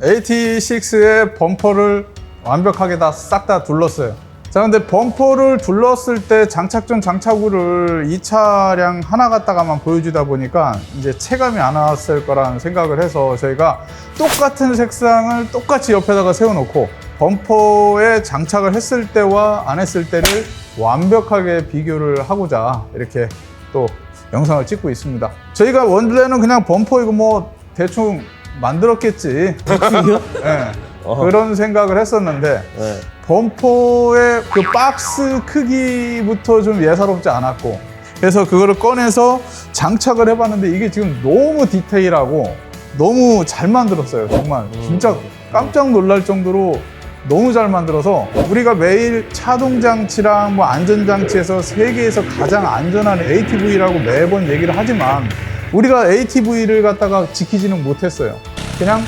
AT6의 범퍼를 완벽하게 다싹다 둘렀어요. 자, 근데 범퍼를 둘렀을 때 장착 전 장착우를 이 차량 하나 갖다가만 보여주다 보니까 이제 체감이 안 왔을 거라는 생각을 해서 저희가 똑같은 색상을 똑같이 옆에다가 세워놓고 범퍼에 장착을 했을 때와 안 했을 때를 완벽하게 비교를 하고자 이렇게 또 영상을 찍고 있습니다. 저희가 원래는 그냥 범퍼 이거 뭐 대충 만들었겠지. 예, 어허. 그런 생각을 했었는데 네. 범퍼의 그 박스 크기부터 좀 예사롭지 않았고 그래서 그거를 꺼내서 장착을 해봤는데 이게 지금 너무 디테일하고 너무 잘 만들었어요 정말 진짜 깜짝 놀랄 정도로 너무 잘 만들어서 우리가 매일 차동 장치랑 뭐 안전 장치에서 세계에서 가장 안전한 ATV라고 매번 얘기를 하지만 우리가 ATV를 갖다가 지키지는 못했어요. 그냥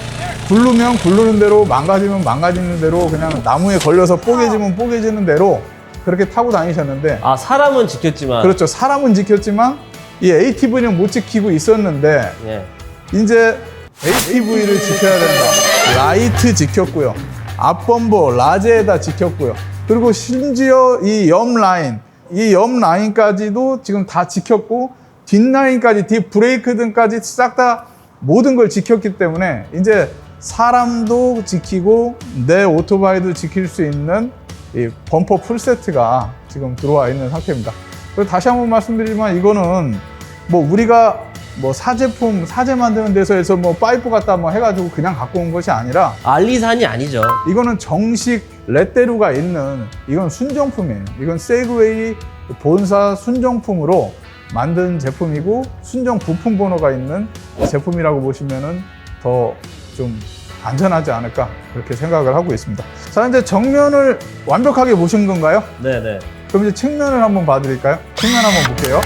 굴르면 굴르는 대로 망가지면 망가지는 대로 그냥 나무에 걸려서 뽀개지면 뽀개지는 대로 그렇게 타고 다니셨는데 아 사람은 지켰지만 그렇죠. 사람은 지켰지만 이 ATV는 못 지키고 있었는데 예. 이제 ATV를 지켜야 된다. 라이트 지켰고요. 앞범버 라제에다 지켰고요. 그리고 심지어 이 옆 라인, 이 옆 라인까지도 지금 다 지켰고 뒷 라인까지, 뒷 브레이크 등까지 싹 다 모든 걸 지켰기 때문에 이제 사람도 지키고 내 오토바이도 지킬 수 있는 이 범퍼 풀 세트가 지금 들어와 있는 상태입니다. 그리고 다시 한번 말씀드리지만 이거는 뭐 우리가 뭐 사제품 사제 만드는 데서에서 뭐 파이프 갖다 뭐 해가지고 그냥 갖고 온 것이 아니라 알리산이 아니죠. 이거는 정식 레테루가 있는 이건 순정품이에요. 이건 세그웨이 본사 순정품으로 만든 제품이고 순정 부품 번호가 있는 제품이라고 보시면은 더좀 안전하지 않을까 그렇게 생각을 하고 있습니다. 자 이제 정면을 완벽하게 보신 건가요? 네네. 그럼 이제 측면을 한번 봐드릴까요? 측면 한번 볼게요.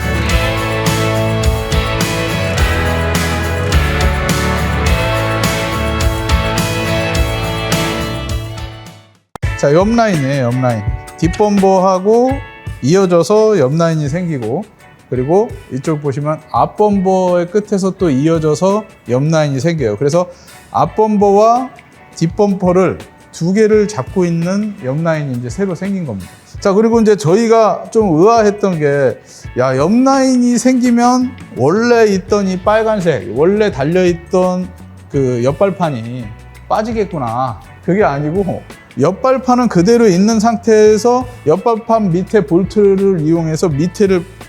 자, 옆 라인이에요, 옆 라인. 뒷범버하고 이어져서 옆 라인이 생기고, 그리고 이쪽 보시면 앞범버의 끝에서 또 이어져서 옆 라인이 생겨요. 그래서 앞범버와 뒷범퍼를 두 개를 잡고 있는 옆 라인이 이제 새로 생긴 겁니다. 자, 그리고 이제 저희가 좀 의아했던 게, 야, 옆 라인이 생기면 원래 있던 이 빨간색, 원래 달려있던 그 옆발판이 빠지겠구나. 그게 아니고, 옆발판은 그대로 있는 상태에서 옆발판 밑에 볼트를 이용해서 밑에를 딱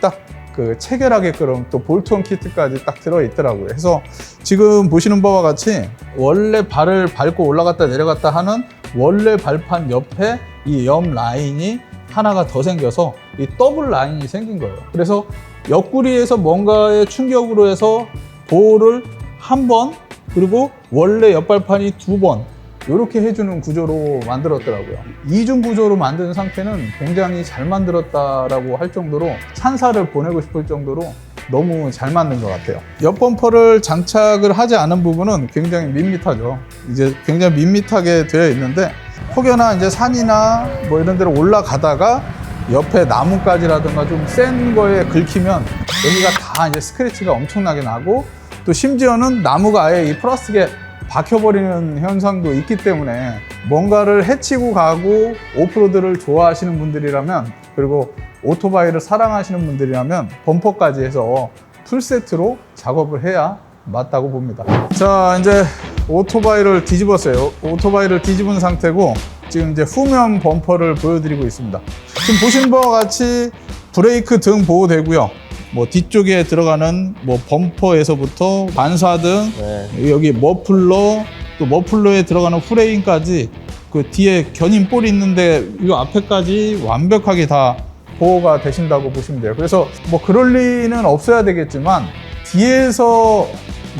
그 체결하게끔 또 볼트온 키트까지 딱 들어있더라고요. 그래서 지금 보시는 바와 같이 원래 발을 밟고 올라갔다 내려갔다 하는 원래 발판 옆에 이 옆 라인이 하나가 더 생겨서 이 더블 라인이 생긴 거예요. 그래서 옆구리에서 뭔가의 충격으로 해서 보호를 한 번, 그리고 원래 옆발판이 두 번, 이렇게 해주는 구조로 만들었더라고요. 이중 구조로 만든 상태는 굉장히 잘 만들었다라고 할 정도로 찬사를 보내고 싶을 정도로 너무 잘 만든 것 같아요. 옆 범퍼를 장착을 하지 않은 부분은 굉장히 밋밋하죠. 이제 굉장히 밋밋하게 되어 있는데 혹여나 이제 산이나 뭐 이런 데로 올라가다가 옆에 나뭇가지라든가 좀 센 거에 긁히면 여기가 다 이제 스크래치가 엄청나게 나고 또 심지어는 나무가 아예 이 플라스틱에 박혀버리는 현상도 있기 때문에 뭔가를 해치고 가고 오프로드를 좋아하시는 분들이라면 그리고 오토바이를 사랑하시는 분들이라면 범퍼까지 해서 풀세트로 작업을 해야 맞다고 봅니다. 자, 이제 오토바이를 뒤집었어요. 오토바이를 뒤집은 상태고 지금 이제 후면 범퍼를 보여드리고 있습니다. 지금 보신 바와 같이 브레이크 등 보호되고요. 뭐 뒤쪽에 들어가는 뭐 범퍼에서부터 반사등 네. 여기 머플러 또 머플러에 들어가는 프레임까지 그 뒤에 견인 볼이 있는데 이 앞에까지 완벽하게 다 보호가 되신다고 보시면 돼요. 그래서 뭐 그럴 리는 없어야 되겠지만 뒤에서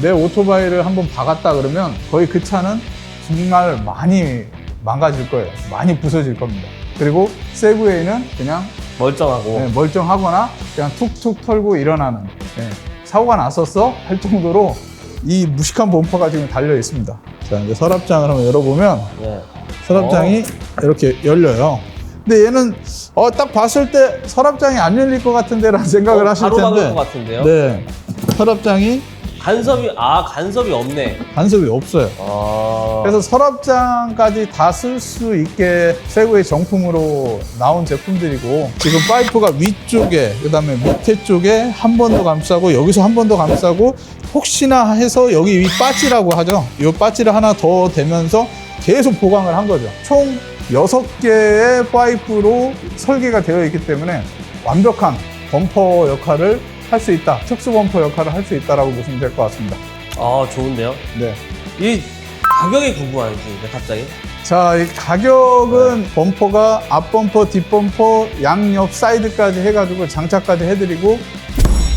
내 오토바이를 한번 박았다 그러면 거의 그 차는 정말 많이 망가질 거예요. 많이 부서질 겁니다. 그리고 세그웨이는 그냥 멀쩡하고. 네, 멀쩡하거나 그냥 툭툭 털고 일어나는 네, 사고가 났었어 할 정도로 이 무식한 범퍼가 지금 달려 있습니다. 자 이제 서랍장을 한번 열어보면 네. 서랍장이 이렇게 열려요. 근데 얘는 어, 딱 봤을 때 서랍장이 안 열릴 것 같은데 라는 생각을 어, 하실 바로 막을 텐데 것 같은데요? 네 서랍장이 간섭이 아 간섭이 없네. 간섭이 없어요. 아 그래서 서랍장까지 다 쓸 수 있게 세그웨이 정품으로 나온 제품들이고 지금 파이프가 위쪽에 그다음에 밑에 쪽에 한 번 더 감싸고 여기서 한 번 더 감싸고 혹시나 해서 여기 위 빠지라고 하죠. 이 빠지를 하나 더 대면서 계속 보강을 한 거죠. 총 6개의 파이프로 설계가 되어 있기 때문에 완벽한 범퍼 역할을 할 수 있다. 특수 범퍼 역할을 할 수 있다라고 보시면 될 것 같습니다. 아, 좋은데요? 네. 이 가격이 궁금하지, 갑자기. 자, 이 가격은 범퍼가 앞범퍼, 뒷범퍼, 양옆 사이드까지 해가지고 장착까지 해드리고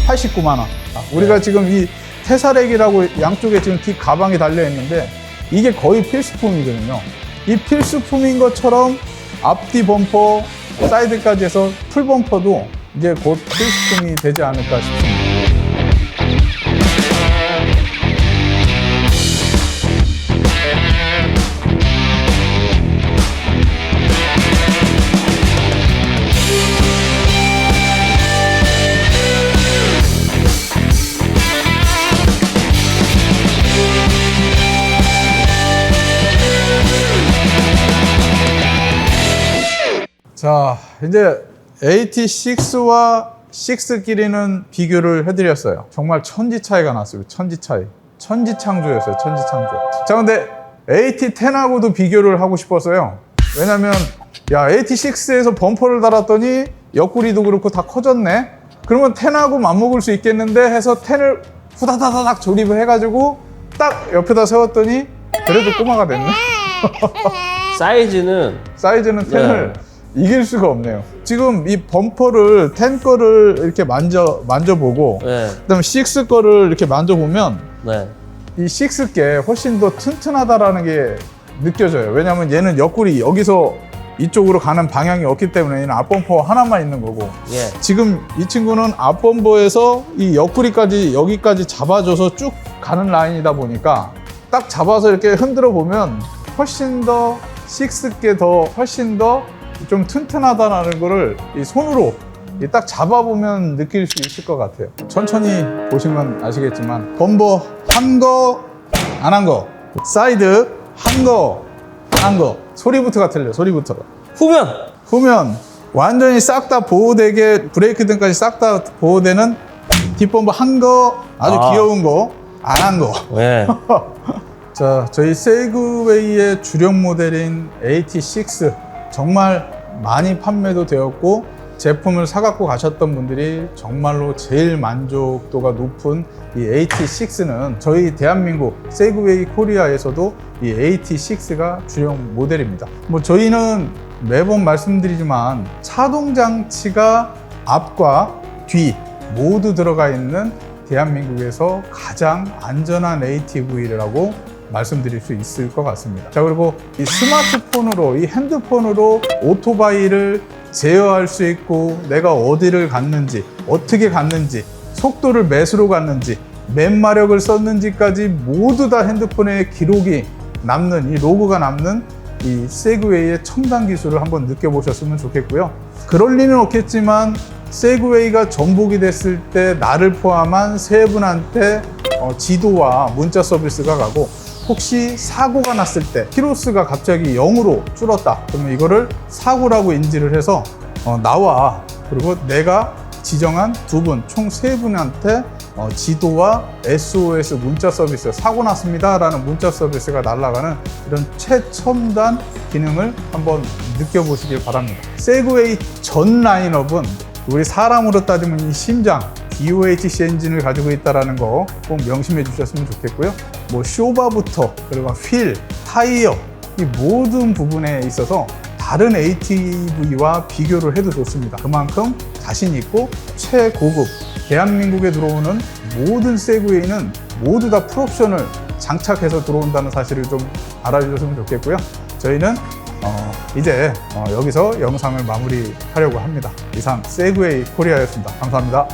89만 원. 아, 우리가 네. 지금 이 테사렉이라고 양쪽에 지금 뒷 가방이 달려 있는데 이게 거의 필수품이거든요. 이 필수품인 것처럼 앞뒤 범퍼, 사이드까지 해서 풀 범퍼도 이제 곧 필수품이 되지 않을까 싶습니다. 자, 이제 AT6와 6끼리는 비교를 해드렸어요. 정말 천지 차이가 났어요. 천지 차이. 천지 창조였어요. 천지 창조. 자, 근데 AT10하고도 비교를 하고 싶었어요. 왜냐면, 야, AT6에서 범퍼를 달았더니 옆구리도 그렇고 다 커졌네? 그러면 10하고 맞먹을 수 있겠는데 해서 10을 후다다다닥 조립을 해가지고 딱 옆에다 세웠더니 그래도 꼬마가 됐네? 사이즈는 사이즈는 10을 이길 수가 없네요. 지금 이 범퍼를 10 거를 이렇게 만져 만져보고 네, 그다음에 6 거를 이렇게 만져보면 네. 이 6게 훨씬 더 튼튼하다라는 게 느껴져요. 왜냐하면 얘는 옆구리 여기서 이쪽으로 가는 방향이 없기 때문에 얘는 앞범퍼 하나만 있는 거고 예. 지금 이 친구는 앞범퍼에서 이 옆구리까지 여기까지 잡아줘서 쭉 가는 라인이다 보니까 딱 잡아서 이렇게 흔들어 보면 훨씬 더 6게 더 훨씬 더 좀 튼튼하다라는 거를 이 손으로 이딱 잡아보면 느낄 수 있을 것 같아요. 천천히 보시면 아시겠지만 범버 한 거, 안 한 거, 사이드 한 거, 안 한 거. 소리부터가 틀려, 소리부터가. 후면! 후면 완전히 싹 다 보호되게 브레이크 등까지 싹 다 보호되는 뒷범버 한 거, 아주 아. 귀여운 거, 안 한 거. 네. 자, 저희 세그웨이의 주력 모델인 AT6 정말 많이 판매도 되었고 제품을 사갖고 가셨던 분들이 정말로 제일 만족도가 높은 이 AT6는 저희 대한민국 세그웨이 코리아에서도 이 AT6가 주력 모델입니다. 뭐 저희는 매번 말씀드리지만 차동 장치가 앞과 뒤 모두 들어가 있는 대한민국에서 가장 안전한 ATV라고 말씀드릴 수 있을 것 같습니다. 자, 그리고 이 스마트폰으로, 이 핸드폰으로 오토바이를 제어할 수 있고, 내가 어디를 갔는지, 어떻게 갔는지, 속도를 몇으로 갔는지, 몇 마력을 썼는지까지 모두 다 핸드폰에 기록이 남는, 이 로고가 남는 이 세그웨이의 첨단 기술을 한번 느껴보셨으면 좋겠고요. 그럴 리는 없겠지만 세그웨이가 전복이 됐을 때 나를 포함한 세 분한테 어, 지도와 문자 서비스가 가고 혹시 사고가 났을 때 키로수가 갑자기 0으로 줄었다 그러면 이거를 사고라고 인지를 해서 어, 나와 그리고 내가 지정한 두 분, 총 세 분한테 어, 지도와 SOS 문자 서비스, 사고 났습니다 라는 문자 서비스가 날아가는 이런 최첨단 기능을 한번 느껴보시길 바랍니다. 세그웨이 전 라인업은 우리 사람으로 따지면 이 심장, DOHC 엔진을 가지고 있다는 거꼭 명심해 주셨으면 좋겠고요. 뭐 쇼바부터 그리고 휠, 타이어 이 모든 부분에 있어서 다른 ATV와 비교를 해도 좋습니다. 그만큼 자신 있고 최고급 대한민국에 들어오는 모든 세그웨이는 모두 다 풀옵션을 장착해서 들어온다는 사실을 좀 알아주셨으면 좋겠고요. 저희는 어, 이제 어, 여기서 영상을 마무리하려고 합니다. 이상 세그웨이 코리아였습니다. 감사합니다.